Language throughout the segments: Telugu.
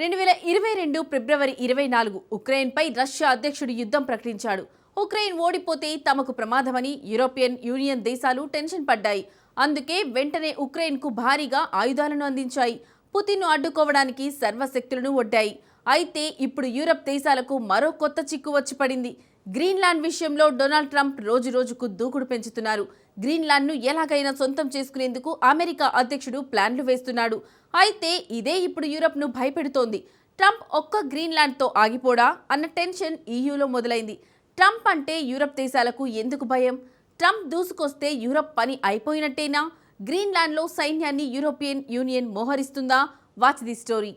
రెండు వేల ఇరవై రెండు ఫిబ్రవరి ఇరవై నాలుగు ఉక్రెయిన్పై రష్యా అధ్యక్షుడు యుద్ధం ప్రకటించాడు. ఉక్రెయిన్ ఓడిపోతే తమకు ప్రమాదమని యూరోపియన్ యూనియన్ దేశాలు టెన్షన్ పడ్డాయి. అందుకే వెంటనే ఉక్రెయిన్కు భారీగా ఆయుధాలను అందించాయి. పుతిన్ను అడ్డుకోవడానికి సర్వశక్తులను ఒడ్డాయి. అయితే ఇప్పుడు యూరప్ దేశాలకు మరో కొత్త చిక్కు వచ్చి పడింది. గ్రీన్లాండ్ విషయంలో డొనాల్డ్ ట్రంప్ రోజు రోజుకు దూకుడు పెంచుతున్నారు. గ్రీన్లాండ్ను ఎలాగైనా సొంతం చేసుకునేందుకు అమెరికా అధ్యక్షుడు ప్లాన్లు వేస్తున్నాడు. అయితే ఇదే ఇప్పుడు యూరప్ను భయపెడుతోంది. ట్రంప్ ఒక్క గ్రీన్లాండ్తో ఆగిపోడా అన్న టెన్షన్ ఈయూలో మొదలైంది. ట్రంప్ అంటే యూరప్ దేశాలకు ఎందుకు భయం? ట్రంప్ దూసుకొస్తే యూరప్ పని అయిపోయినట్టేనా? గ్రీన్లాండ్లో సైన్యాన్ని European union మోహరిస్తుందా? Watch the story.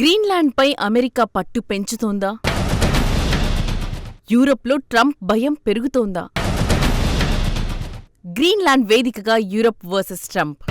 గ్రీన్లాండ్పై America పట్టు పెంచుతోందా? యూరప్లో ట్రంప్ భయం పెరుగుతోందా? గ్రీన్లాండ్ వేదికగా యూరప్ వర్సెస్ ట్రంప్.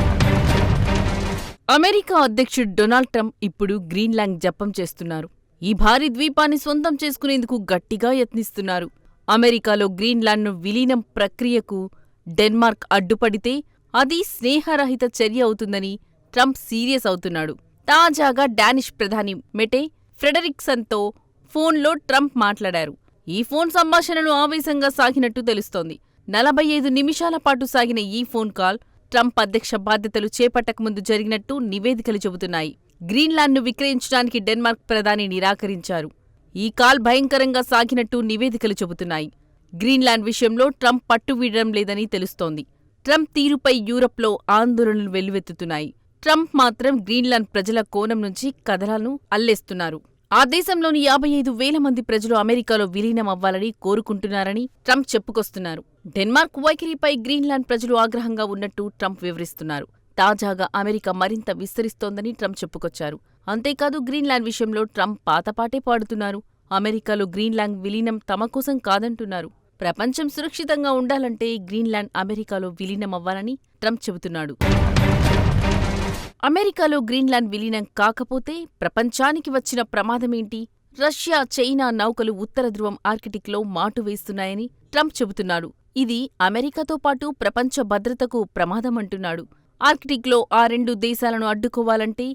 అమెరికా అధ్యక్షుడు డొనాల్డ్ ట్రంప్ ఇప్పుడు గ్రీన్లాండ్ జపం చేస్తున్నారు. ఈ భారీ ద్వీపాన్ని సొంతం చేసుకునేందుకు గట్టిగా యత్నిస్తున్నారు. అమెరికాలో గ్రీన్లాండ్ను విలీనం ప్రక్రియకు డెన్మార్క్ అడ్డుపడితే అది స్నేహరహిత చర్య అవుతుందని ట్రంప్ సీరియస్ అవుతున్నాడు. తాజాగా డానిష్ ప్రధాని మెటే ఫ్రెడరిక్సన్తో ఫోన్లో ట్రంప్ మాట్లాడారు. ఈ ఫోన్ సంభాషణలు ఆవేశంగా సాగినట్టు తెలుస్తోంది. నలభై ఐదు నిమిషాల పాటు సాగిన ఈ ఫోన్ కాల్ ట్రంప్ అధ్యక్ష బాధ్యతలు చేపట్టకముందు జరిగినట్టు నివేదికలు చెబుతున్నాయి. గ్రీన్లాండ్ను విక్రయించడానికి డెన్మార్క్ ప్రధాని నిరాకరించారు. ఈ కాల్ భయంకరంగా సాగినట్టు నివేదికలు చెబుతున్నాయి. గ్రీన్లాండ్ విషయంలో ట్రంప్ పట్టు వీడడం లేదని తెలుస్తోంది. ట్రంప్ తీరుపై యూరప్లో ఆందోళనలు వెల్లువెత్తుతున్నాయి. ట్రంప్ మాత్రం గ్రీన్లాండ్ ప్రజల కోణం నుంచి కథలను అల్లేస్తున్నారు. ఆ దేశంలోని యాభై ఐదు వేల మంది ప్రజలు అమెరికాలో విలీనం అవ్వాలని కోరుకుంటున్నారని ట్రంప్ చెప్పుకొస్తున్నారు. డెన్మార్క్ వైఖరిపై గ్రీన్లాండ్ ప్రజలు ఆగ్రహంగా ఉన్నట్టు ట్రంప్ వివరిస్తున్నారు. తాజాగా అమెరికా మరింత విస్తరిస్తోందని ట్రంప్ చెప్పుకొచ్చారు. అంతేకాదు గ్రీన్లాండ్ విషయంలో ట్రంప్ పాతపాటే పాడుతున్నారు. అమెరికాలో గ్రీన్లాండ్ విలీనం తమ కోసం కాదంటున్నారు. ప్రపంచం సురక్షితంగా ఉండాలంటే గ్రీన్లాండ్ అమెరికాలో విలీనం అవ్వాలని ట్రంప్ చెబుతున్నాడు. అమెరికాలో గ్రీన్లాండ్ విలీనం కాకపోతే ప్రపంచానికి వచ్చిన ప్రమాదమేంటి? రష్యా చైనా నౌకలు ఉత్తర ధ్రువం ఆర్కిటిక్లో మాటు వేస్తున్నాయని ట్రంప్ చెబుతున్నాడు. ఇది అమెరికాతో పాటు ప్రపంచ భద్రతకు ప్రమాదమంటున్నాడు. ఆర్కిటిక్లో ఆ రెండు దేశాలను అడ్డుకోవాలంటే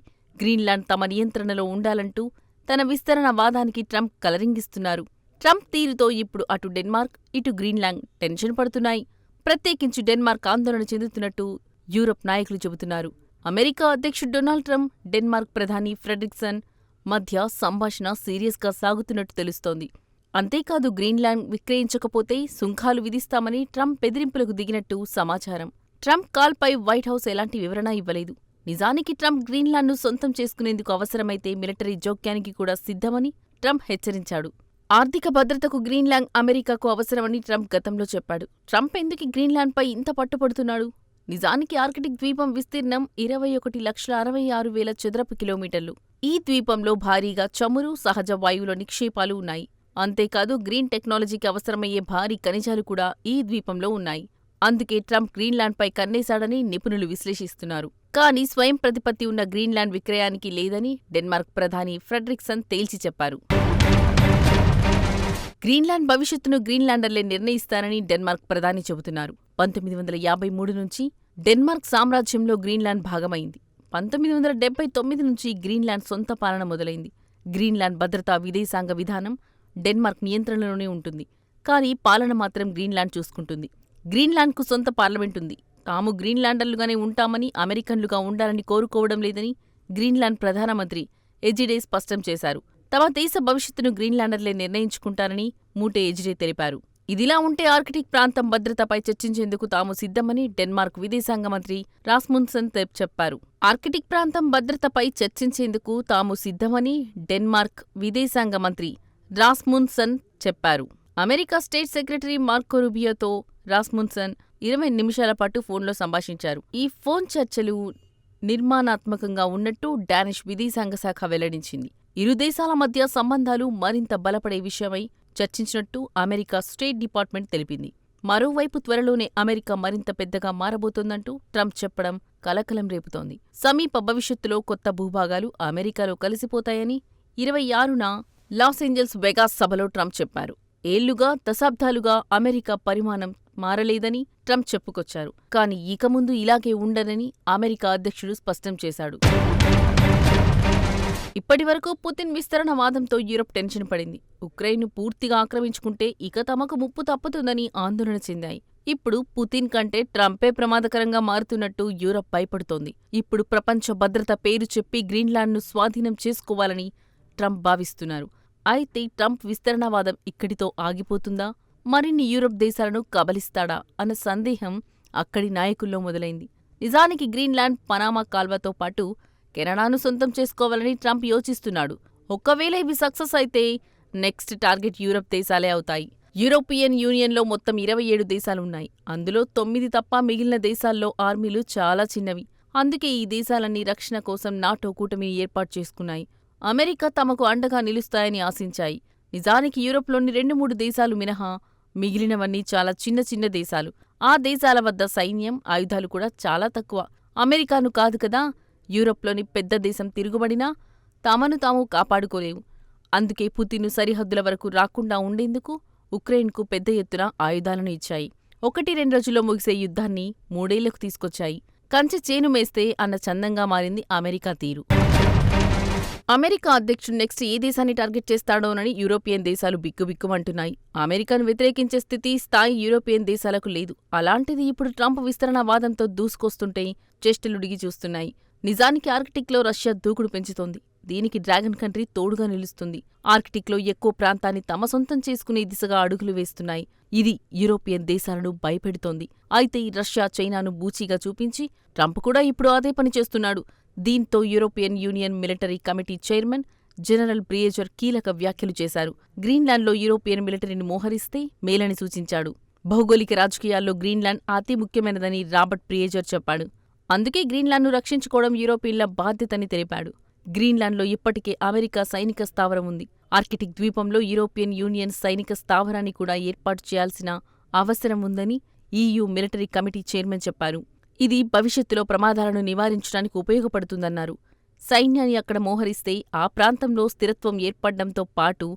గ్రీన్లాండ్ తమ నియంత్రణలో ఉండాలంటూ తన విస్తరణ వాదానికి ట్రంప్ కలరింగిస్తున్నారు. ట్రంప్ తీరుతో ఇప్పుడు అటు డెన్మార్క్ ఇటు గ్రీన్లాండ్ టెన్షన్ పడుతున్నాయి. ప్రత్యేకించి డెన్మార్క్ ఆందోళన చెందుతున్నట్టు యూరప్ నాయకులు చెబుతున్నారు. అమెరికా అధ్యక్షుడు డొనాల్డ్ ట్రంప్ డెన్మార్క్ ప్రధాని ఫ్రెడరిక్సన్ మధ్య సంభాషణ సీరియస్గా సాగుతున్నట్టు తెలుస్తోంది. అంతేకాదు గ్రీన్లాండ్ విక్రయించకపోతే సుంకాలు విధిస్తామని ట్రంప్ బెదిరింపులకు దిగినట్టు సమాచారం. ట్రంప్ కాల్పై వైట్ హౌస్ ఎలాంటి వివరణ ఇవ్వలేదు. నిజానికి ట్రంప్ గ్రీన్లాండ్ను సొంతం చేసుకునేందుకు అవసరమైతే మిలిటరీ జోక్యానికి కూడా సిద్ధమని ట్రంప్ హెచ్చరించాడు. ఆర్థిక భద్రతకు గ్రీన్లాండ్ అమెరికాకు అవసరమని ట్రంప్ గతంలో చెప్పాడు. ట్రంప్ ఎందుకు గ్రీన్లాండ్పై ఇంత పట్టుపడుతున్నాడు? నిజానికి ఆర్కిటిక్ ద్వీపం విస్తీర్ణం ఇరవై ఒకటి లక్షల అరవై ఆరు వేల చదరపు కిలోమీటర్లు. ఈ ద్వీపంలో భారీగా చమురు సహజ వాయువుల నిక్షేపాలు ఉన్నాయి. అంతేకాదు గ్రీన్ టెక్నాలజీకి అవసరమయ్యే భారీ ఖనిజాలు కూడా ఈ ద్వీపంలో ఉన్నాయి. అందుకే ట్రంప్ గ్రీన్లాండ్పై కన్నేశాడని నిపుణులు విశ్లేషిస్తున్నారు. కానీ స్వయం ప్రతిపత్తి ఉన్న గ్రీన్లాండ్ విక్రయానికి లేదని డెన్మార్క్ ప్రధాని ఫ్రెడ్రిక్సన్ తేల్చి చెప్పారు. గ్రీన్లాండ్ భవిష్యత్తును గ్రీన్లాండర్లే నిర్ణయిస్తారని డెన్మార్క్ ప్రధాని చెబుతున్నారు. పంతొమ్మిది వందల యాభై మూడు నుంచి డెన్మార్క్ సామ్రాజ్యంలో గ్రీన్లాండ్ భాగమైంది. పంతొమ్మిది వందల డెబ్బై తొమ్మిది నుంచి గ్రీన్లాండ్ సొంత పాలన మొదలైంది. గ్రీన్లాండ్ భద్రతా విదేశాంగ విధానం డెన్మార్క్ నియంత్రణలోనే ఉంటుంది. కానీ పాలన మాత్రం గ్రీన్లాండ్ చూసుకుంటుంది. గ్రీన్లాండ్కు సొంత పార్లమెంట్ ఉంది. తాము గ్రీన్లాండర్లుగానే ఉంటామని అమెరికన్లుగా ఉండాలని కోరుకోవడం లేదని గ్రీన్లాండ్ ప్రధానమంత్రి ఎజిడే స్పష్టం చేశారు. తమ దేశ భవిష్యత్తును గ్రీన్లాండర్లే నిర్ణయించుకుంటారని మూటే ఎజిడే తెలిపారు. ఇదిలా ఉంటే ఆర్కిటిక్ ప్రాంతం భద్రతపై చర్చించేందుకు తాము సిద్ధమని డెన్మార్క్ విదేశాంగ మంత్రి రాస్మున్సన్ చెప్పారు. ఆర్కిటిక్ ప్రాంతం భద్రతపై చర్చించేందుకు తాము సిద్ధమని డెన్మార్క్ విదేశాంగ మంత్రి రాస్మున్సన్ చెప్పారు. అమెరికా స్టేట్ సెక్రటరీ మార్కో రుబియోతో రాస్మున్సన్ ఇరవై నిమిషాల పాటు ఫోన్లో సంభాషించారు. ఈ ఫోన్ చర్చలు నిర్మాణాత్మకంగా ఉన్నట్టు డానిష్ విదేశాంగ శాఖ వెల్లడించింది. ఇరు దేశాల మధ్య సంబంధాలు మరింత బలపడే విషయమై చర్చించినట్టు అమెరికా స్టేట్ డిపార్ట్మెంట్ తెలిపింది. మరోవైపు త్వరలోనే అమెరికా మరింత పెద్దగా మారబోతోందంటూ ట్రంప్ చెప్పడం కలకలం రేపుతోంది. సమీప భవిష్యత్తులో కొత్త భూభాగాలు అమెరికాలో కలిసిపోతాయని ఇరవై ఆరున లాస్ ఏంజల్స్ వెగాస్ సభలో ట్రంప్ చెప్పారు. ఏళ్ళుగా దశాబ్దాలుగా అమెరికా పరిమాణం మారలేదని ట్రంప్ చెప్పుకొచ్చారు. కానీ ఇక ముందు ఇలాగే ఉండదని అమెరికా అధ్యక్షుడు స్పష్టం చేశాడు. ఇప్పటివరకు పుతిన్ విస్తరణ వాదంతో యూరప్ టెన్షన్ పడింది. ఉక్రెయిన్ను పూర్తిగా ఆక్రమించుకుంటే ఇక తమకు ముప్పు తప్పుతుందని ఆందోళన చెందాయి. ఇప్పుడు పుతిన్ కంటే ట్రంపే ప్రమాదకరంగా మారుతున్నట్టు యూరప్ భయపడుతోంది. ఇప్పుడు ప్రపంచ భద్రత పేరు చెప్పి గ్రీన్లాండ్ను స్వాధీనం చేసుకోవాలని ట్రంప్ భావిస్తున్నారు. అయితే ట్రంప్ విస్తరణవాదం ఇక్కడితో ఆగిపోతుందా? మరిన్ని యూరప్ దేశాలను కబలిస్తాడా? అన్న సందేహం అక్కడి నాయకుల్లో మొదలైంది. నిజానికి గ్రీన్లాండ్ పనామా కాల్వతో పాటు కెనడాను సొంతం చేసుకోవాలని ట్రంప్ యోచిస్తున్నాడు. ఒక్కవేళ ఇవి సక్సెస్ అయితే నెక్స్ట్ టార్గెట్ యూరప్ దేశాలే అవుతాయి. యూరోపియన్ యూనియన్లో మొత్తం ఇరవై ఏడు దేశాలున్నాయి. అందులో తొమ్మిది తప్ప మిగిలిన దేశాల్లో ఆర్మీలు చాలా చిన్నవి. అందుకే ఈ దేశాలన్నీ రక్షణ కోసం నాటో కూటమిని ఏర్పాటు చేసుకున్నాయి. అమెరికా తమకు అండగా నిలుస్తాయని ఆశించాయి. నిజానికి యూరోప్లోని రెండు మూడు దేశాలు మినహా మిగిలినవన్నీ చాలా చిన్న చిన్న దేశాలు. ఆ దేశాల వద్ద సైన్యం ఆయుధాలు కూడా చాలా తక్కువ. అమెరికాను కాదు కదా యూరోప్లోని పెద్ద దేశం తిరుగుబడినా తమను తాము కాపాడుకోలేవు. అందుకే పుతిను సరిహద్దుల వరకు రాకుండా ఉండేందుకు ఉక్రెయిన్కు పెద్ద ఎత్తున ఆయుధాలను ఇచ్చాయి. ఒకటి రెండు రోజుల్లో ముగిసే యుద్ధాన్ని మూడేళ్ళకు తీసుకొచ్చాయి. కంచె చేను మేస్తే అన్న చందంగా మారింది అమెరికా తీరు. అమెరికా అధ్యక్షుడు నెక్స్ట్ ఏ దేశాన్ని టార్గెట్ చేస్తాడోనని యూరోపియన్ దేశాలు బిక్కుబిక్కుమంటున్నాయి. అమెరికాను వ్యతిరేకించే స్థితి స్థాయి యూరోపియన్ దేశాలకు లేదు. అలాంటిది ఇప్పుడు ట్రంప్ విస్తరణ వాదంతో దూసుకొస్తుంటే చేష్టలుడిగి చూస్తున్నాయి. నిజానికి ఆర్కిటిక్లో రష్యా దూకుడు పెంచుతోంది. దీనికి డ్రాగన్ కంట్రీ తోడుగా నిలుస్తుంది. ఆర్కిటిక్లో ఎక్కువ ప్రాంతాన్ని తమ సొంతం చేసుకునే దిశగా అడుగులు వేస్తున్నాయి. ఇది యూరోపియన్ దేశాలను భయపెడుతోంది. అయితే రష్యా చైనాను బూచీగా చూపించి ట్రంప్ కూడా ఇప్పుడు అదే పని చేస్తున్నాడు. దీంతో European union military committee chairman general Brieger కీలక వ్యాఖ్యలు చేశారు. గ్రీన్లాండ్లో యూరోపియన్ మిలిటరీని మోహరిస్తే మేలని సూచించాడు. భౌగోళిక రాజకీయాల్లో గ్రీన్లాండ్ అతి ముఖ్యమైనదని రాబర్ట్ ప్రియేజర్ చెప్పాడు. అందుకే గ్రీన్లాండ్ను రక్షించుకోవడం యూరోపియన్ల బాధ్యతని తెలిపాడు. గ్రీన్లాండ్లో ఇప్పటికే అమెరికా సైనిక స్థావరం ఉంది. ఆర్కిటిక్ ద్వీపంలో యూరోపియన్ యూనియన్ సైనిక స్థావరాన్ని కూడా ఏర్పాటు చేయాల్సిన అవసరం ఉందని ఈయూ మిలిటరీ కమిటీ చైర్మన్ చెప్పారు. ఇది భవిష్యత్తులో ప్రమాదాలను నివారించడానికి ఉపయోగపడుతుందన్నారు. సైన్యాన్ని అక్కడ మోహరిస్తే ఆ ప్రాంతంలో స్థిరత్వం ఏర్పడడంతో పాటు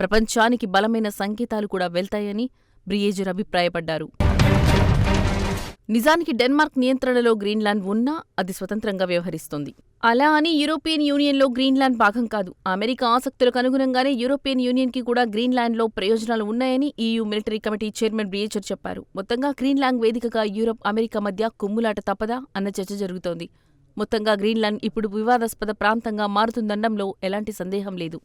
ప్రపంచానికి బలమైన సంకేతాలు కూడా వెళ్తాయని బ్రియేజర్ అభిప్రాయపడ్డారు. నిజానికి డెన్మార్క్ నియంత్రణలో గ్రీన్లాండ్ ఉన్నా అది స్వతంత్రంగా వ్యవహరిస్తోంది. అలా అని యూరోపియన్ యూనియన్లో గ్రీన్లాండ్ భాగం కాదు. అమెరికా ఆసక్తులకు అనుగుణంగానే యూరోపియన్ యూనియన్కి కూడా గ్రీన్లాండ్లో ప్రయోజనాలు ఉన్నాయని EU military committee chairman Brieger చెప్పారు. మొత్తంగా గ్రీన్లాండ్ వేదికగా యూరప్ అమెరికా మధ్య కుమ్ములాట తప్పదా అన్న చర్చ జరుగుతోంది. మొత్తంగా గ్రీన్లాండ్ ఇప్పుడు వివాదాస్పద ప్రాంతంగా మారుతుందనడంలో ఎలాంటి సందేహం లేదు.